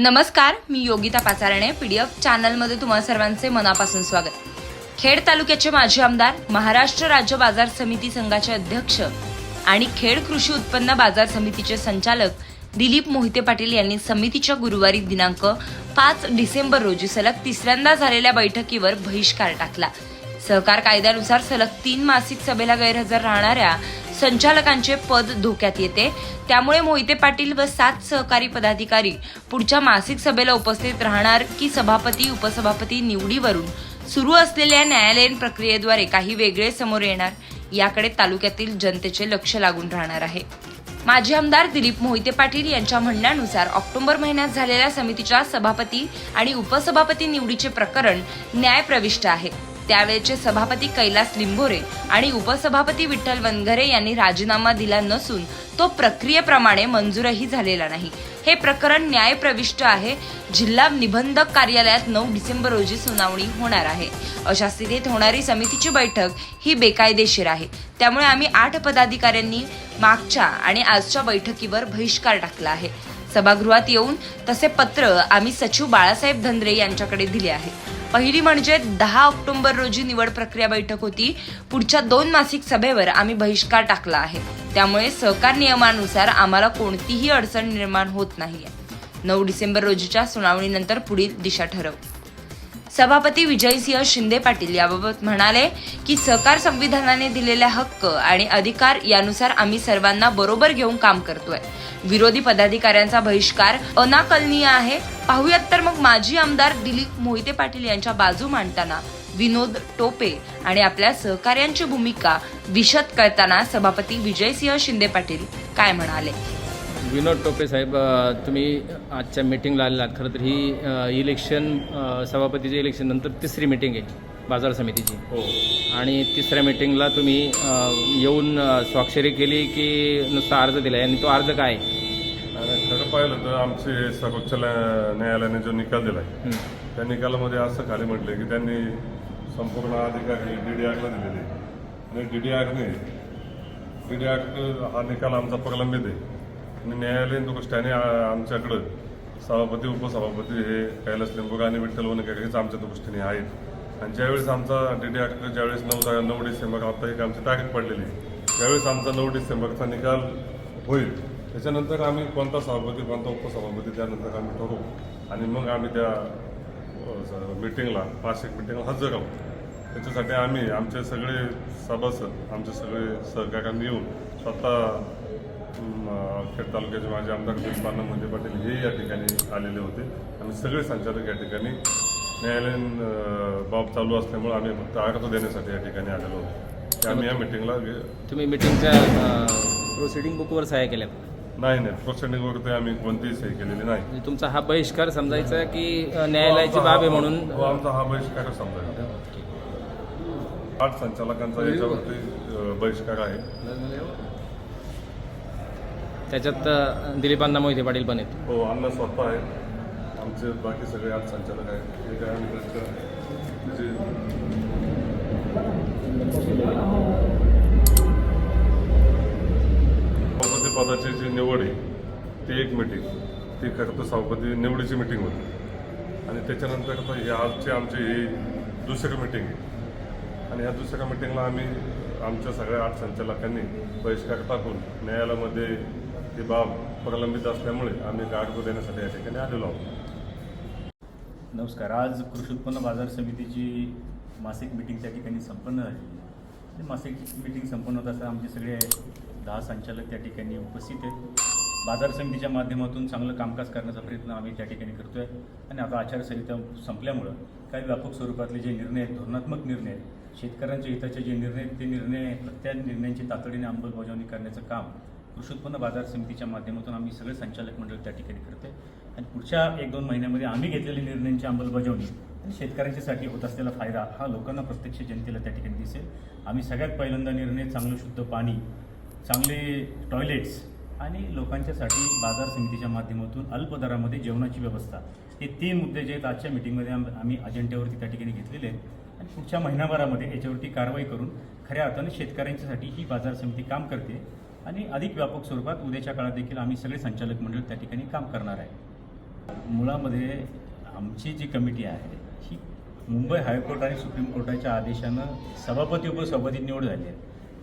नमस्कार मी Yogita Pacharne P D F चॅनलमध्ये तुम्हा सर्वांचे मनापासून स्वागत. खेड तालुक्याचे माजी आमदार महाराष्ट्र राज्य बाजार समिती संघाचे अध्यक्ष आणि खेड कृषी उत्पन्न बाजार समितीचे संचालक दिलीप मोहिते पाटील यांनी समितीच्या गुरुवारी दिनांक पाच डिसेंबर रोजी सलग तिसऱ्यांदा झालेल्या बैठकीवर बहिष्कार टाकला. सहकार कायद्यानुसार सलग तीन मासिक सभेला गैरहजर राहणाऱ्या संचालकांचे पद धोक्यात येते. त्यामुळे मोहिते पाटील व सात सहकारी पदाधिकारी पुढच्या मासिक सभेला उपस्थित राहणार की सभापती उपसभापती निवडीवरून सुरू असलेल्या न्यायालयीन प्रक्रियेद्वारे काही वेगळे समोर येणार याकडे तालुक्यातील जनतेचे लक्ष लागून राहणार आहे. माजी आमदार दिलीप मोहिते पाटील यांच्या म्हणण्यानुसार ऑक्टोबर महिन्यात झालेल्या समितीच्या सभापती आणि उपसभापती निवडीचे प्रकरण न्यायप्रविष्ट आहे. त्यावेळचे सभापती कैलास लिंबोरे आणि उपसभापती विठ्ठल वनघरे यांनी राजीनामा दिला नसून तो प्रक्रियेप्रमाणे मंजूरही झालेला नाही. हे प्रकरण न्यायप्रविष्ट आहे. जिल्हा निबंधक कार्यालयात नऊ डिसेंबर रोजी सुनावणी होणार आहे. अशा स्थितीत होणारी समितीची बैठक ही बेकायदेशीर आहे. त्यामुळे आम्ही आठ पदाधिकाऱ्यांनी मागच्या आणि आजच्या बैठकीवर बहिष्कार टाकला आहे. सभागृहात येऊन तसे पत्र आम्ही सचिव बाळासाहेब धंद्रे यांच्याकडे दिले आहे पहिली म्हणजे दहा ऑक्टोबर रोजी निवड प्रक्रिया बैठक होती. पुढच्या दोन मासिक सभेवर आम्ही बहिष्कार टाकला आहे. त्यामुळे सहकार नियमानुसार आम्हाला कोणतीही अडचण निर्माण होत नाही नऊ डिसेंबर रोजीच्या सुनावणीनंतर पुढील दिशा ठरव. सभापती विजयसिंह शिंदे पाटील याबाबत म्हणाले की सहकार संविधानाने दिलेल्या हक्क आणि अधिकार यानुसार आम्ही सर्वांना बरोबर घेऊन काम करतोय. विरोधी पदाधिकाऱ्यांचा बहिष्कार अनाकलनीय आहे. पाहुयात तर मग माजी आमदार दिलीप मोहिते पाटील यांच्या बाजू मांडताना विनोद टोपे आणि आपल्या सहकार्यांची भूमिका विशद करताना सभापती विजयसिंह शिंदे पाटील काय म्हणाले? विनोद टोपे साहेब तुम्ही आजच्या मीटिंगला आलेला आहात खरं तर ही इलेक्शन सभापतीच्या इलेक्शन नंतर तिसरी मीटिंग आहे बाजार समितीची. हो. आणि तिसऱ्या मीटिंगला तुम्ही येऊन स्वाक्षरी केली की नुसता अर्ज दिला आणि तो अर्ज काय? खरं पाहिलं तर आमचे सर्वोच्च न्या- न्यायालयाने जो निकाल दिला. त्या निकालामध्ये असं खाली म्हटलं की त्यांनी संपूर्ण अधिकार हे डी डी आरला दिलेले. आणि डी डी आरने डी डी आर हा निकाल आमचा प्रलंबित आहे. आणि न्यायालयीन दृष्ट्याने आमच्याकडं सभापती उपसभापती हे कैलास लिंबोगा आणि विठ्ठल वनकर हेच आमच्या दृष्टीने आहेत. आणि ज्यावेळेस आमचा डी डी आर ज्यावेळेस नऊ नऊ डिसेंबर आता एक आमची तारीख पडलेली आहे त्यावेळेस आमचा नऊ डिसेंबरचा निकाल होईल. त्याच्यानंतर आम्ही कोणता सभापती कोणता उपसभापती त्यानंतर आम्ही ठरवू. आणि मग आम्ही त्या मिटिंगला वार्षिक मिटिंगला हजर राहू त्याच्यासाठी आम्ही आमचे सगळे सभासद आमचे सगळे सहकार्यांनी येऊन स्वतः खेड तालुक्याचे माझे आमदार दिलपाना मोहिते पाटील हे या ठिकाणी आलेले होते. आम्ही सगळे संचालक या ठिकाणी. न्यायालयीन बाब चालू असल्यामुळे आम्ही फक्त अर्ज देण्यासाठी या ठिकाणी आलेलो होतो. आम्ही या मिटिंगला तुम्ही मीटिंगच्या प्रोसिडिंग बुकवर सह्या केल्या? नाही नाही. प्रोसेडिंगवर आम्ही कोणतीही सही केलेली नाही. म्हणजे तुमचा हा बहिष्कार समजायचा की न्यायालयाची बाब आहे म्हणून? हो, आमचा हा बहिष्कार समजायचा. आठ संचालकांचा याच्यावरती बहिष्कार आहे. त्याच्यात दिलीपांना मोहिते पाटील पण आहेत. हो अण्णा स्वतः आहे आमचे बाकी सगळे आज संचालक आहेत. हे काय म्हणजे सभापती पदाची जी निवड आहे ती एक मिटिंग ती खरं तर सभापती निवडीची मिटिंग होती. आणि त्याच्यानंतर आता आजची आमची ही दुसरी मिटिंग आहे. आणि ह्या दुसऱ्या मिटिंगला आम्ही आमच्या सगळ्या आठ संचालकांनी बहिष्कार टाकून न्यायालयामध्ये ती बाब प्रलंबित असल्यामुळे आम्ही गाडको देण्यासाठी या ठिकाणी आलेलो आहोत. नमस्कार. आज कृषी उत्पन्न बाजार समितीची मासिक मीटिंग त्या ठिकाणी संपन्न झाली. मासिक मीटिंग संपन्न होत असताना आमचे सगळे दहा संचालक त्या ठिकाणी उपस्थित आहेत. बाजार समितीच्या माध्यमातून चांगलं कामकाज करण्याचा प्रयत्न आम्ही त्या ठिकाणी करतोय. आणि आता आचारसंहिता संपल्यामुळं काही व्यापक स्वरूपातले जे निर्णय आहेत धोरणात्मक निर्णय आहेत शेतकऱ्यांच्या हिताचे जे निर्णय आहेत ते निर्णय त्या निर्णयांची तातडीने अंमलबजावणी करण्याचं काम कृषी उत्पन्न बाजार समितीच्या माध्यमातून आम्ही सगळे संचालक मंडळ त्या ठिकाणी करते आणि पुढच्या एक दोन महिन्यामध्ये आम्ही घेतलेल्या निर्णयांची अंमलबजावणी आणि शेतकऱ्यांच्यासाठी होत असलेला फायदा हा लोकांना प्रत्यक्ष जनतेला त्या ठिकाणी दिसेल. आम्ही सगळ्यात पहिल्यांदा निर्णय चांगलं शुद्ध पाणी चांगले टॉयलेट्स आणि लोकांच्यासाठी बाजार समितीच्या माध्यमातून अल्प दरामध्ये जेवणाची व्यवस्था. हे तीन मुद्दे जे आहेत आजच्या मिटिंगमध्ये आम्ही अजेंड्यावरती त्या ठिकाणी घेतलेले आहेत. आणि पुढच्या महिनाभरामध्ये याच्यावरती कारवाई करून खऱ्या अर्थाने शेतकऱ्यांच्यासाठी ही बाजार समिती काम करते. आणि अधिक व्यापक स्वरूपात उद्याच्या काळात देखील आम्ही सगळे संचालक मंडळ त्या ठिकाणी काम करणार आहे. मुळामध्ये आमची जी कमिटी आहे ही मुंबई हायकोर्ट आणि सुप्रीम कोर्टाच्या आदेशानं सभापती उपसभापती निवड झाली आहे.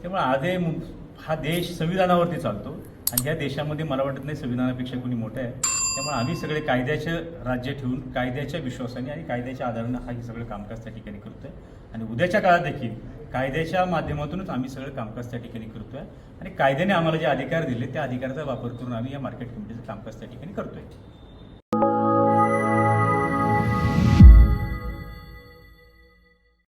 त्यामुळे आधे मु- हा देश संविधानावरती चालतो आणि ह्या देशामध्ये मला वाटत नाही संविधानापेक्षा कोणी मोठं आहे. त्यामुळे आम्ही सगळे कायद्याचं राज्य ठेवून कायद्याच्या विश्वासाने आणि कायद्याच्या आधारानं हा हे सगळं कामकाज त्या ठिकाणी करतो आहे आणि उद्याच्या काळात देखील कायद्याच्या माध्यमातूनच आम्ही सगळं कामकाज त्या ठिकाणी करतोय. आणि कायद्याने आम्हाला जे अधिकार दिले त्या अधिकाराचा वापर करून आम्ही या मार्केट कमिटीचं कामकाज त्या ठिकाणी करतोय.